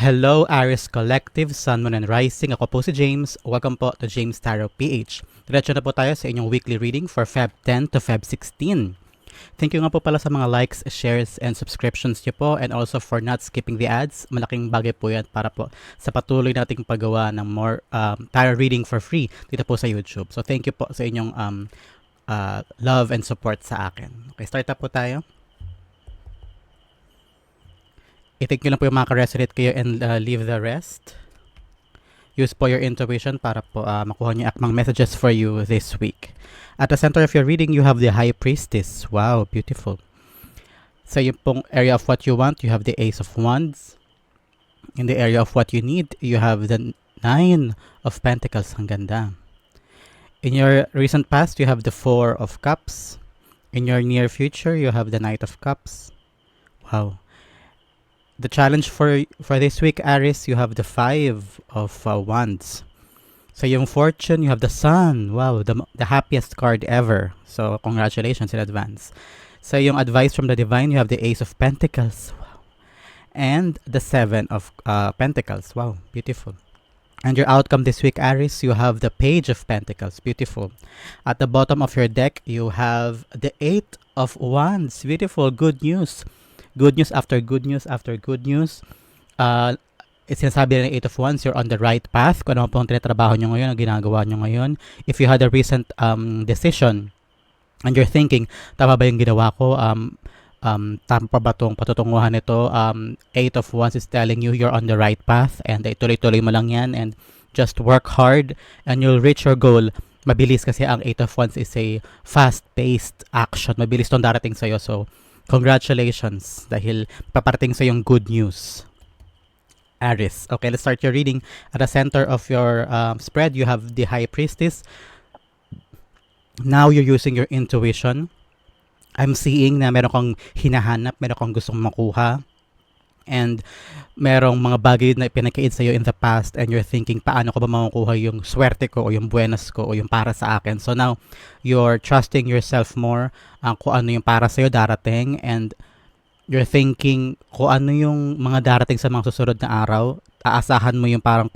Hello, Aris Collective, Sun, Moon, and Rising. Ako po si James. Welcome po to James Tarot PH. Diretso na po tayo sa inyong weekly reading for Feb 10 to Feb 16. Thank you nga po pala sa mga likes, shares, and subscriptions niyo po and also for not skipping the ads. Malaking bagay po yan para po sa patuloy nating paggawa ng more um, tarot reading for free dito po sa YouTube. So thank you po sa inyong um, uh, love and support sa akin. Okay, start na po tayo. I-take nyo lang po yung mga resonate kayo and uh, leave the rest. Use po your intuition para po uh, makuha nyo yung akmang messages for you this week. At the center of your reading, you have the High Priestess. Wow, beautiful. Sa yung pong area of what you want, you have the Ace of Wands. In the area of what you need, you have the Nine of Pentacles. Ang ganda. In your recent past, you have the Four of Cups. In your near future, you have the Knight of Cups. Wow the challenge for for this week, Aris, you have the five of uh, wands. So yung fortune, you have the sun. Wow, the the happiest card ever. So congratulations in advance. So yung advice from the divine, you have the ace of pentacles. Wow. And the seven of uh, pentacles. Wow, beautiful. And your outcome this week, Aris, you have the page of pentacles. Beautiful. At the bottom of your deck, you have the eight of wands. Beautiful. Good news good news after good news after good news. Uh, sinasabi ng Eight of Wands, you're on the right path. Kung ano pong trabaho nyo ngayon, ang ginagawa nyo ngayon. If you had a recent um, decision and you're thinking, tama ba yung ginawa ko? Um, um, tama pa ba itong patutunguhan nito? Um, Eight of Wands is telling you you're on the right path and ituloy-tuloy mo lang yan and just work hard and you'll reach your goal mabilis kasi ang Eight of Wands is a fast-paced action. Mabilis tong darating sa'yo. So, Congratulations dahil paparating sa yung good news. Aris. Okay, let's start your reading. At the center of your um, spread, you have the High Priestess. Now you're using your intuition. I'm seeing na meron kang hinahanap, meron kang gustong makuha and merong mga bagay na pinakaid sa'yo in the past and you're thinking, paano ko ba makukuha yung swerte ko o yung buenas ko o yung para sa akin. So now, you're trusting yourself more uh, kung ano yung para sa'yo darating and you're thinking kung ano yung mga darating sa mga susunod na araw. Aasahan mo yung parang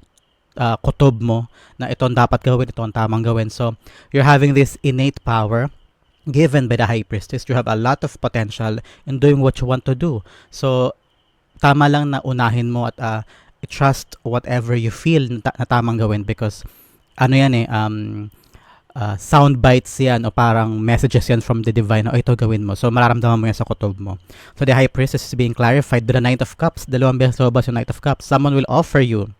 uh, kutob mo na ito ang dapat gawin, ito ang tamang gawin. So, you're having this innate power given by the high priestess. You have a lot of potential in doing what you want to do. So, tama lang na unahin mo at uh, trust whatever you feel na, na tamang gawin because ano yan eh um uh, sound bites yan o parang messages yan from the divine o ito gawin mo. So mararamdaman mo yan sa kutob mo. So the high priestess is being clarified. The Knight of Cups, dalawang beses lumabas yung Knight of Cups. Someone will offer you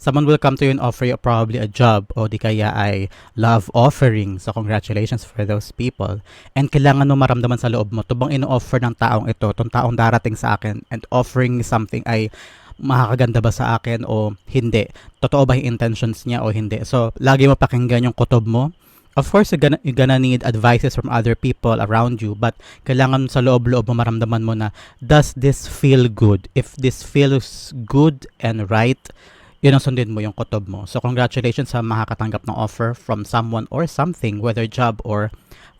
someone will come to you and offer you probably a job o di kaya ay love offering. So congratulations for those people. And kailangan mo maramdaman sa loob mo, to bang ino-offer ng taong ito, tong taong darating sa akin and offering something ay makakaganda ba sa akin o hindi? Totoo ba yung intentions niya o hindi? So, lagi mo pakinggan yung kutob mo. Of course, you're gonna, you're gonna need advices from other people around you, but kailangan sa loob-loob mo maramdaman mo na, does this feel good? If this feels good and right, yun ang sundin mo yung kutob mo. So congratulations sa makakatanggap ng offer from someone or something, whether job or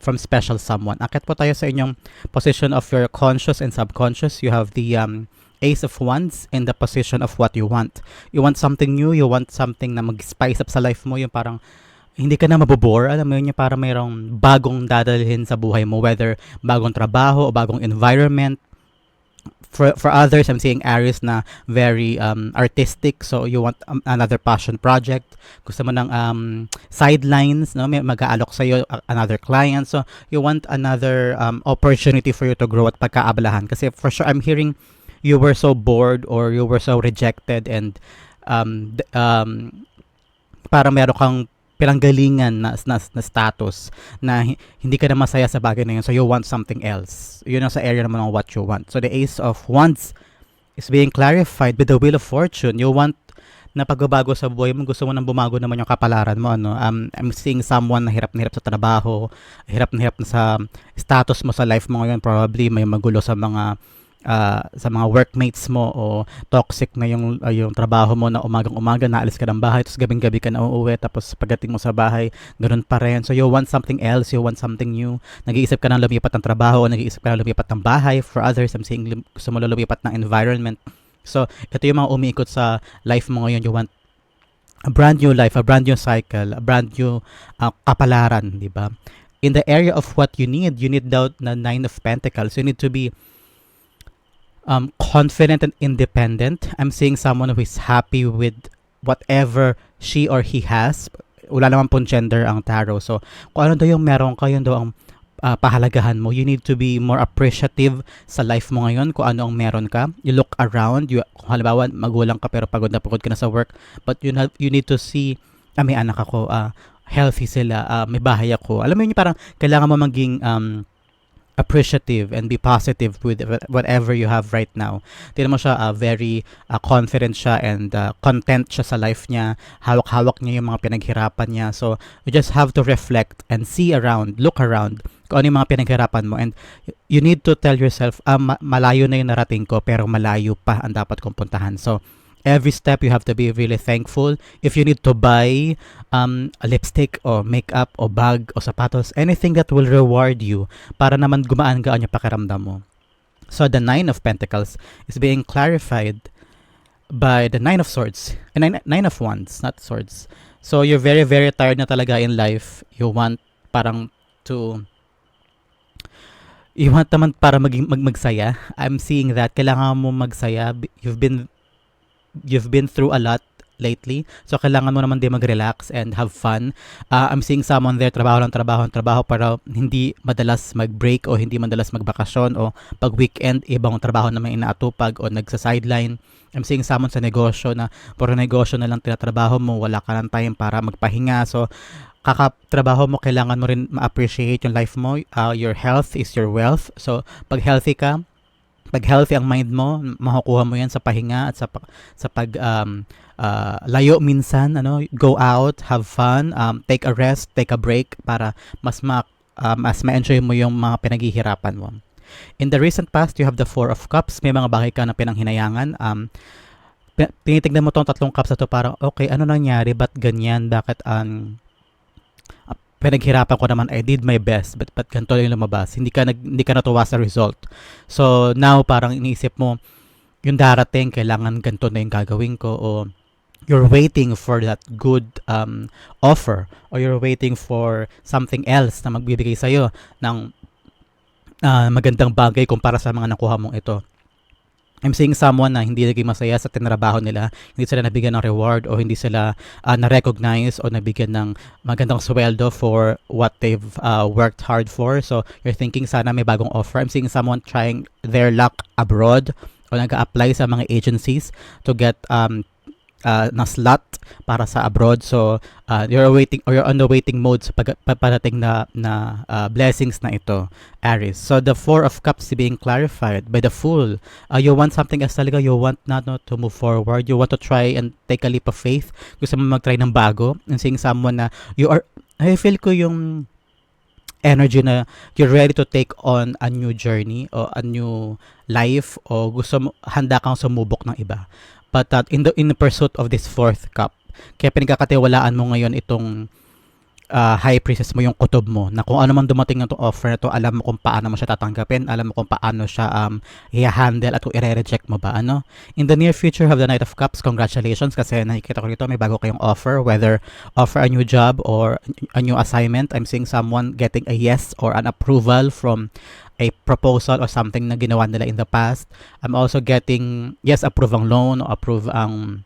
from special someone. Akit po tayo sa inyong position of your conscious and subconscious. You have the um, Ace of Wands in the position of what you want. You want something new, you want something na mag-spice up sa life mo, yung parang hindi ka na mabobore, alam mo yun, yung parang mayroong bagong dadalhin sa buhay mo, whether bagong trabaho o bagong environment, for for others I'm seeing Aries na very um, artistic. So you want um, another passion project. Gusto mo ng um, sidelines no? May mag-aalok sa iyo another client. So you want another um, opportunity for you to grow at pagkaabalahan. Kasi for sure I'm hearing you were so bored or you were so rejected and um, um, parang meron kang pinanggalingan na, na, na status na hindi ka na masaya sa bagay na yun. So you want something else. Yun ang sa area naman ng what you want. So the ace of wands is being clarified with the wheel of fortune. You want na pagbabago sa buhay mo, gusto mo nang bumago naman yung kapalaran mo, ano, um, I'm seeing someone na hirap na hirap sa trabaho, hirap na hirap na sa status mo sa life mo ngayon, probably may magulo sa mga uh, sa mga workmates mo o toxic na yung uh, yung trabaho mo na umagang-umaga naalis ka ng bahay tapos gabing-gabi ka na uuwi tapos pagdating mo sa bahay ganoon pa rin so you want something else you want something new nag-iisip ka ng lumipat ng trabaho o nag-iisip ka ng lumipat ng bahay for others I'm saying gusto mo lumipat ng environment So, ito yung mga umiikot sa life mo ngayon. You want a brand new life, a brand new cycle, a brand new uh, kapalaran, di ba? In the area of what you need, you need daw na Nine of Pentacles. You need to be um, confident and independent. I'm seeing someone who is happy with whatever she or he has. Wala naman pong gender ang tarot. So, kung ano daw yung meron ka, yun daw ang uh, pahalagahan mo. You need to be more appreciative sa life mo ngayon kung ano ang meron ka. You look around. You, kung halimbawa, magulang ka pero pagod na pagod ka na sa work. But you, have, you need to see, ah, may anak ako, ah, healthy sila, ah, may bahay ako. Alam mo yun, parang kailangan mo maging um, appreciative and be positive with whatever you have right now. Tignan mo siya, uh, very uh, confident siya and uh, content siya sa life niya. Hawak-hawak niya yung mga pinaghirapan niya. So, you just have to reflect and see around, look around kung ano yung mga pinaghirapan mo. And you need to tell yourself, ah, ma- malayo na yung narating ko pero malayo pa ang dapat kong puntahan. So, every step you have to be really thankful. If you need to buy um, a lipstick or makeup or bag or sapatos, anything that will reward you para naman gumaan-gaan yung pakiramdam mo. So the Nine of Pentacles is being clarified by the Nine of Swords. And nine, nine of Wands, not Swords. So you're very, very tired na talaga in life. You want parang to you want naman para maging mag, magsaya. I'm seeing that kailangan mo magsaya. You've been you've been through a lot lately. So, kailangan mo naman din mag-relax and have fun. Uh, I'm seeing someone there, trabaho lang, trabaho lang, trabaho, para hindi madalas mag-break o hindi madalas magbakasyon o pag weekend, ibang trabaho naman inaatupag o nagsa-sideline. I'm seeing someone sa negosyo na puro negosyo na lang tinatrabaho mo, wala ka ng time para magpahinga. So, kakatrabaho mo, kailangan mo rin ma-appreciate yung life mo. Uh, your health is your wealth. So, pag healthy ka, pag healthy ang mind mo, makukuha mo 'yan sa pahinga at sa sa pag um, uh, layo minsan, ano, go out, have fun, um, take a rest, take a break para mas ma uh, mas ma-enjoy mo yung mga pinaghihirapan mo. In the recent past, you have the Four of Cups. May mga bagay ka na pinanghinayangan. Um, tinitignan mo tong tatlong cups na to parang, okay, ano nangyari? Ba't ganyan? Bakit um, pinaghirapan ko naman, I did my best, but, but ganito yung lumabas. Hindi ka, nag, hindi ka natuwa sa result. So, now, parang iniisip mo, yung darating, kailangan ganito na yung gagawin ko, o you're waiting for that good um, offer, or you're waiting for something else na magbibigay sa'yo ng uh, magandang bagay kumpara sa mga nakuha mong ito. I'm seeing someone na hindi naging masaya sa tinrabaho nila, hindi sila nabigyan ng reward o hindi sila uh, na-recognize o nabigyan ng magandang sweldo for what they've uh, worked hard for. So, you're thinking sana may bagong offer. I'm seeing someone trying their luck abroad o nag-apply sa mga agencies to get um, uh, na slot para sa abroad. So, uh, you're waiting or you're on the waiting mode sa pag, paparating na, na uh, blessings na ito, Aries. So, the Four of Cups being clarified by the Fool. Uh, you want something else talaga. You want not no, to move forward. You want to try and take a leap of faith. Gusto mo mag-try ng bago. And seeing someone na you are, I feel ko yung energy na you're ready to take on a new journey or a new life o gusto mo, handa kang sumubok ng iba but uh, in the in the pursuit of this fourth cup kaya pinagkakatiwalaan mo ngayon itong uh, high priestess mo yung kutob mo na kung ano man dumating ng offer na to alam mo kung paano mo siya tatanggapin alam mo kung paano siya um i-handle at kung i-reject mo ba ano? In the near future have the knight of cups congratulations kasi nakikita ko rito may bago kayong offer whether offer a new job or a new assignment. I'm seeing someone getting a yes or an approval from a proposal or something na ginawa nila in the past. I'm also getting yes approve ang loan o approve ang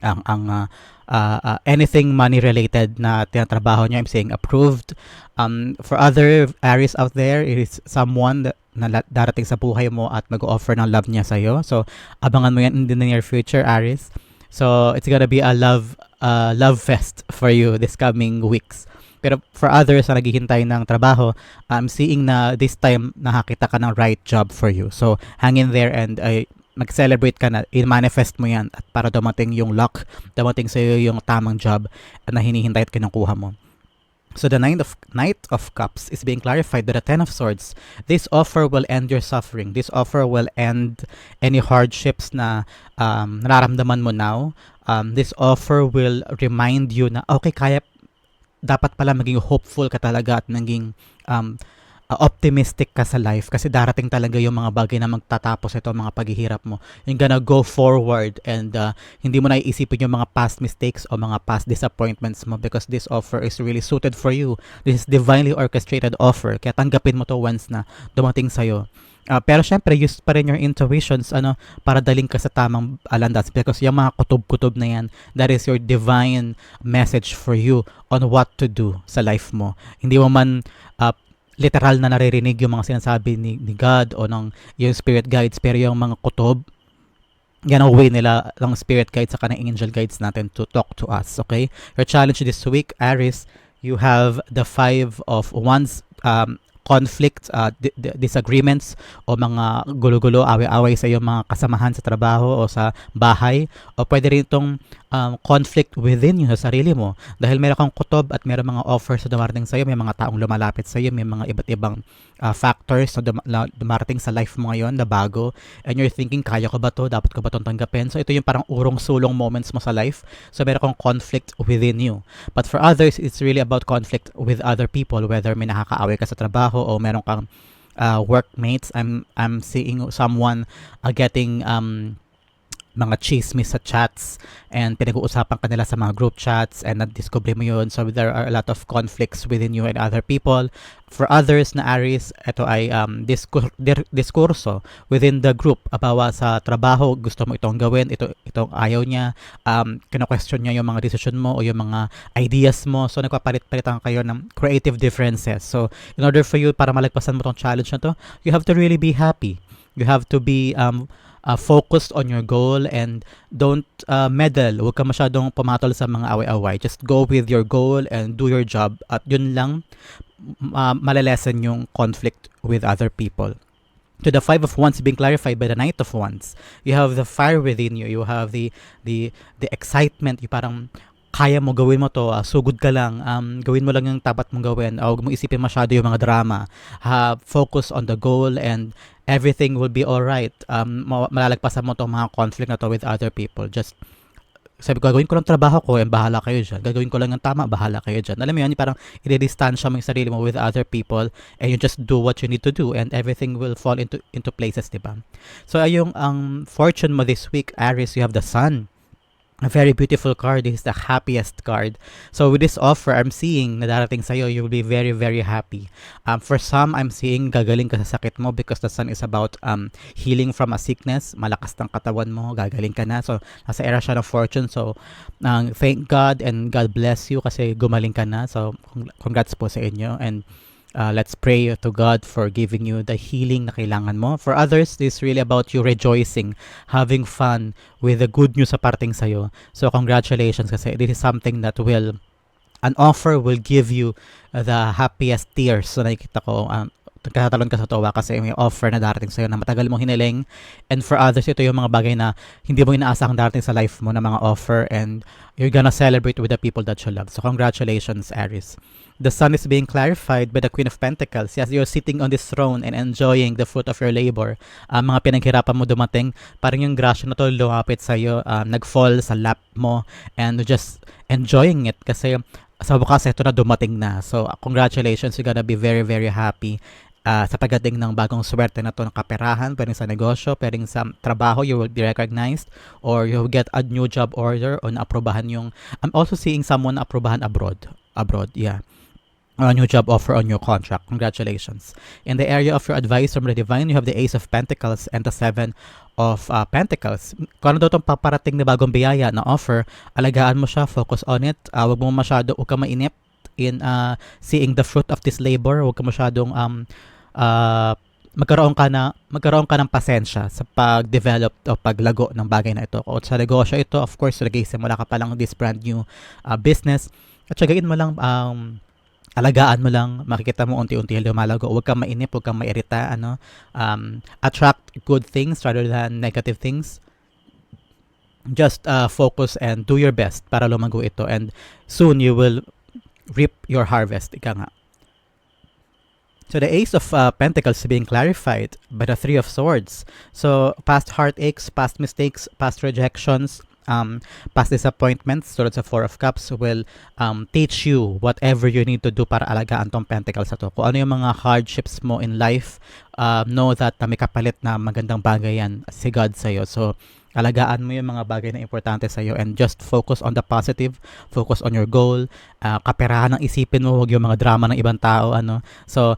ang ang uh, uh, uh, anything money related na tinatrabaho niya I'm saying approved. Um for other Aries out there, it is someone that na darating sa buhay mo at mag-offer ng love niya sa iyo. So abangan mo yan in the near future Aries. So it's gonna be a love uh, love fest for you this coming weeks. Pero for others na naghihintay ng trabaho, I'm seeing na this time nakakita ka ng right job for you. So, hang in there and uh, mag-celebrate ka na, i-manifest mo yan at para dumating yung luck, dumating sa iyo yung tamang job na hinihintay at kinukuha mo. So the Knight of Knight of Cups is being clarified by the Ten of Swords. This offer will end your suffering. This offer will end any hardships na um, nararamdaman mo now. Um, this offer will remind you na okay kaya dapat pala maging hopeful ka talaga at maging um, uh, optimistic ka sa life kasi darating talaga yung mga bagay na magtatapos ito, mga paghihirap mo. You're gonna go forward and uh, hindi mo na iisipin yung mga past mistakes o mga past disappointments mo because this offer is really suited for you. This is divinely orchestrated offer. Kaya tanggapin mo to once na dumating sa'yo. Uh, pero syempre, use pa rin your intuitions ano, para daling ka sa tamang alandas because yung mga kutob-kutob na yan, that is your divine message for you on what to do sa life mo. Hindi mo man uh, literal na naririnig yung mga sinasabi ni, ni God o ng yung spirit guides pero yung mga kutob yan ang way nila ng spirit guides sa kanang angel guides natin to talk to us okay your challenge this week Aries you have the five of wands um, conflict, uh, di- di- disagreements o mga gulo-gulo, away-away sa iyong mga kasamahan sa trabaho o sa bahay o pwede rin itong um, conflict within you sa sarili mo dahil meron kang kutob at meron mga offers na dumarating sa iyo, may mga taong lumalapit sa iyo, may mga iba't ibang uh, factors na dum- na dumarating sa life mo ngayon na bago and you're thinking, kaya ko ba to? Dapat ko ba itong tanggapin? So ito yung parang urong-sulong moments mo sa life. So meron kang conflict within you. But for others, it's really about conflict with other people, whether may nakakaaway ka sa trabaho o meron kang uh, workmates. I'm I'm seeing someone uh, getting um mga chismis sa chats and pinag-uusapan ka nila sa mga group chats and na-discover mo yun. So there are a lot of conflicts within you and other people. For others na Aries, ito ay um, diskur- dir- diskurso within the group. Abawa sa trabaho, gusto mo itong gawin, ito, itong ayaw niya, um, kina-question niya yung mga decision mo o yung mga ideas mo. So nagpapalit-palitan kayo ng creative differences. So in order for you, para malagpasan mo tong challenge na to, you have to really be happy. You have to be um, uh, focused on your goal and don't uh, meddle. Huwag ka masyadong pumatol sa mga away-away. Just go with your goal and do your job. At yun lang, uh, malalesen yung conflict with other people. To the five of wands being clarified by the knight of wands, you have the fire within you. You have the the the excitement. You parang kaya mo gawin mo to, uh, sugod ka lang, um, gawin mo lang yung tapat mong gawin, uh, huwag mo isipin masyado yung mga drama, have focus on the goal and everything will be alright. Um, malalagpasan mo tong mga conflict na to with other people. Just sabi ko, gagawin ko lang trabaho ko and bahala kayo dyan. Gagawin ko lang ng tama, bahala kayo dyan. Alam mo yun, parang i-distansya mo yung sarili mo with other people and you just do what you need to do and everything will fall into into places, di ba? So, ayong ang um, fortune mo this week, Aries, you have the sun a very beautiful card. This is the happiest card. So with this offer, I'm seeing na darating sa'yo, you will be very, very happy. Um, for some, I'm seeing gagaling ka sa sakit mo because the sun is about um, healing from a sickness. Malakas ng katawan mo, gagaling ka na. So, nasa era siya ng fortune. So, um, thank God and God bless you kasi gumaling ka na. So, congrats po sa inyo. And Uh, let's pray to God for giving you the healing na kailangan mo. For others, this is really about you rejoicing, having fun with the good news sa parting sa'yo. So congratulations kasi this is something that will, an offer will give you the happiest tears. So nakikita ko, um, nagkatatalon ka sa tuwa kasi may offer na darating sa'yo na matagal mong hiniling. And for others, ito yung mga bagay na hindi mo inaasahang darating sa life mo na mga offer and you're gonna celebrate with the people that you love. So congratulations, Aries. The sun is being clarified by the Queen of Pentacles. Yes, you're sitting on this throne and enjoying the fruit of your labor. Um, mga pinaghirapan mo dumating, parang yung grasya na to lumapit sa'yo, um, nag-fall sa lap mo, and just enjoying it kasi sa bukas ito na dumating na. So, congratulations, you're gonna be very, very happy uh, sa pagdating ng bagong swerte na to ng kaperahan, pwedeng sa negosyo, pwedeng sa trabaho, you will be recognized or you will get a new job order o na-aprobahan yung, I'm also seeing someone na-aprobahan abroad. Abroad, yeah a new job offer on your contract. Congratulations. In the area of your advice from the divine, you have the Ace of Pentacles and the Seven of uh, Pentacles. Kung ano daw itong paparating na bagong biyaya na offer, alagaan mo siya, focus on it. Uh, huwag mo masyado, huwag ka mainip in uh, seeing the fruit of this labor. Huwag ka masyadong um, uh, magkaroon ka na magkaroon ka ng pasensya sa pag-develop o paglago ng bagay na ito. O sa negosyo ito, of course, nag-isimula ka pa lang this brand new uh, business. At sagain mo lang um, alagaan mo lang, makikita mo unti-unti lumalago. Huwag kang mainip, huwag kang mairita, ano. Um, attract good things rather than negative things. Just uh, focus and do your best para lumago ito and soon you will reap your harvest. Ika nga. So the Ace of uh, Pentacles being clarified by the Three of Swords. So past heartaches, past mistakes, past rejections, um, past disappointments tulad sa Four of Cups will um, teach you whatever you need to do para alagaan tong Pentacles na to. Kung ano yung mga hardships mo in life, uh, know that uh, may kapalit na magandang bagay yan si God sa'yo. So, alagaan mo yung mga bagay na importante sa'yo and just focus on the positive, focus on your goal, uh, kaperahan ng isipin mo, huwag yung mga drama ng ibang tao. ano So,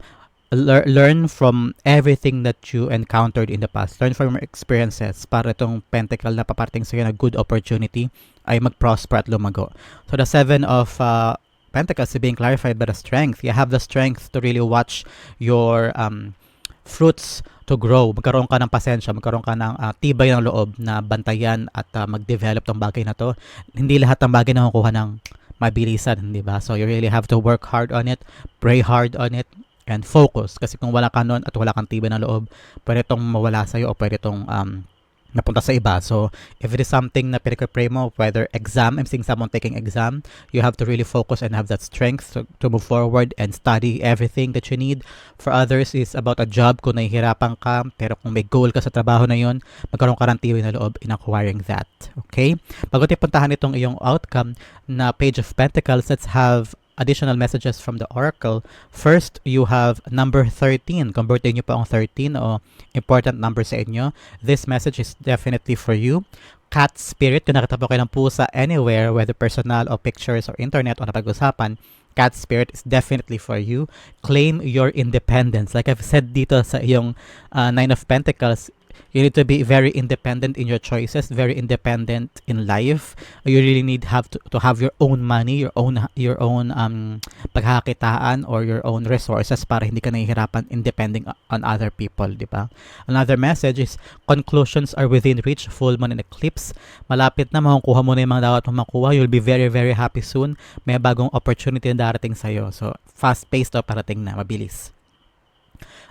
lear- learn from everything that you encountered in the past. Learn from your experiences para itong pentacle na paparting sa'yo na good opportunity ay mag-prosper at lumago. So, the seven of uh, pentacles is being clarified by the strength. You have the strength to really watch your um, fruits to grow. Magkaroon ka ng pasensya, magkaroon ka ng uh, tibay ng loob na bantayan at uh, mag-develop ng bagay na to. Hindi lahat ng bagay na makukuha ng mabilisan, di ba? So you really have to work hard on it, pray hard on it, and focus. Kasi kung wala ka nun at wala kang tibay ng loob, pwede itong mawala sa'yo o pwede itong um, napunta sa iba. So, if it is something na pinag-pray mo, whether exam, I'm seeing someone taking exam, you have to really focus and have that strength to, to move forward and study everything that you need. For others, is about a job kung nahihirapan ka, pero kung may goal ka sa trabaho na yon, magkaroon ka ng tiwin na loob in acquiring that. Okay? Bago tayo puntahan itong iyong outcome na Page of Pentacles, let's have additional messages from the oracle. First, you have number 13. Convertin nyo pa ang 13 o important number sa inyo. This message is definitely for you. Cat spirit, kung nakita po kayo ng pusa anywhere, whether personal or pictures or internet o napag-usapan, cat spirit is definitely for you. Claim your independence. Like I've said dito sa iyong uh, Nine of Pentacles, you need to be very independent in your choices very independent in life. You really need have to, to have your own money your own your own um pagkakakitaan or your own resources para hindi ka nahihirapan in depending on other people di ba? Another message is conclusions are within reach full moon and eclipse. Malapit na makukuha mo na yung mga dapat mo makuha. You'll be very very happy soon. May bagong opportunity na darating sa'yo. So fast paced o parating na. Mabilis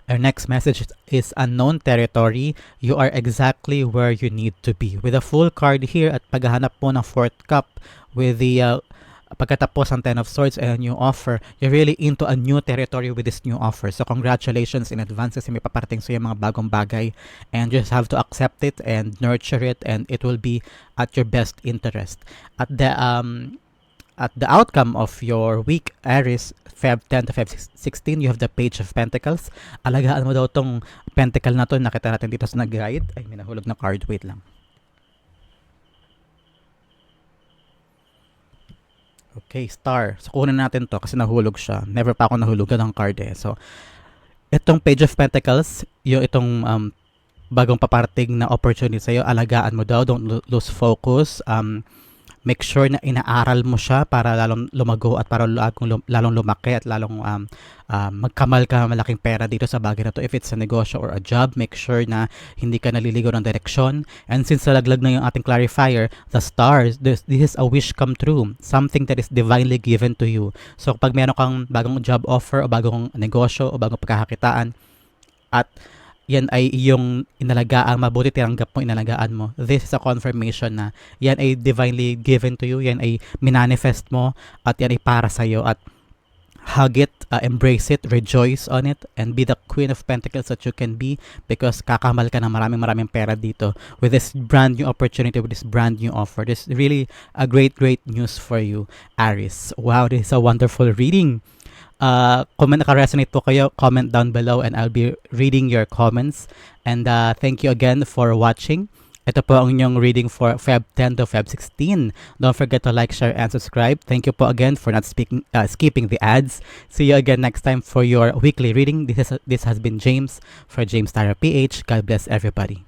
Our next message is unknown territory. You are exactly where you need to be. With a full card here at paghahanap po ng fourth cup with the uh, pagkatapos ng Ten of Swords and a new offer, you're really into a new territory with this new offer. So congratulations in advance kasi may paparating sa mga bagong bagay and just have to accept it and nurture it and it will be at your best interest. At the um at the outcome of your week, Aries, Feb 10 to Feb 16, you have the Page of Pentacles. Alagaan mo daw tong pentacle na to. Nakita natin dito sa nag-guide. Ay, may nahulog na card. Wait lang. Okay, star. So, kunin natin to kasi nahulog siya. Never pa ako nahulugan ng card eh. So, itong Page of Pentacles, yung itong um, bagong paparating na opportunity sa'yo, alagaan mo daw. Don't lose focus. Um, make sure na inaaral mo siya para lalong lumago at para lalong, lalong lumaki at lalong um, uh, magkamal ka malaking pera dito sa bagay na to. If it's a negosyo or a job, make sure na hindi ka naliligaw ng direksyon. And since nalaglag na yung ating clarifier, the stars, this, this is a wish come true. Something that is divinely given to you. So pag meron kang bagong job offer o bagong negosyo o bagong pagkakakitaan at yan ay iyong inalagaan, mabuti tiranggap mo, inalagaan mo. This is a confirmation na yan ay divinely given to you, yan ay minanifest mo, at yan ay para sa'yo, at hug it, uh, embrace it, rejoice on it, and be the Queen of Pentacles that you can be because kakamal ka ng maraming maraming pera dito with this brand new opportunity, with this brand new offer. This is really a great, great news for you, Aries. Wow, this is a wonderful reading. Uh, kung naka-resonate po kayo, comment down below and I'll be reading your comments. And uh, thank you again for watching. Ito po ang inyong reading for Feb 10 to Feb 16. Don't forget to like, share, and subscribe. Thank you po again for not speaking, uh, skipping the ads. See you again next time for your weekly reading. This, is, this has been James for James Tyra PH. God bless everybody.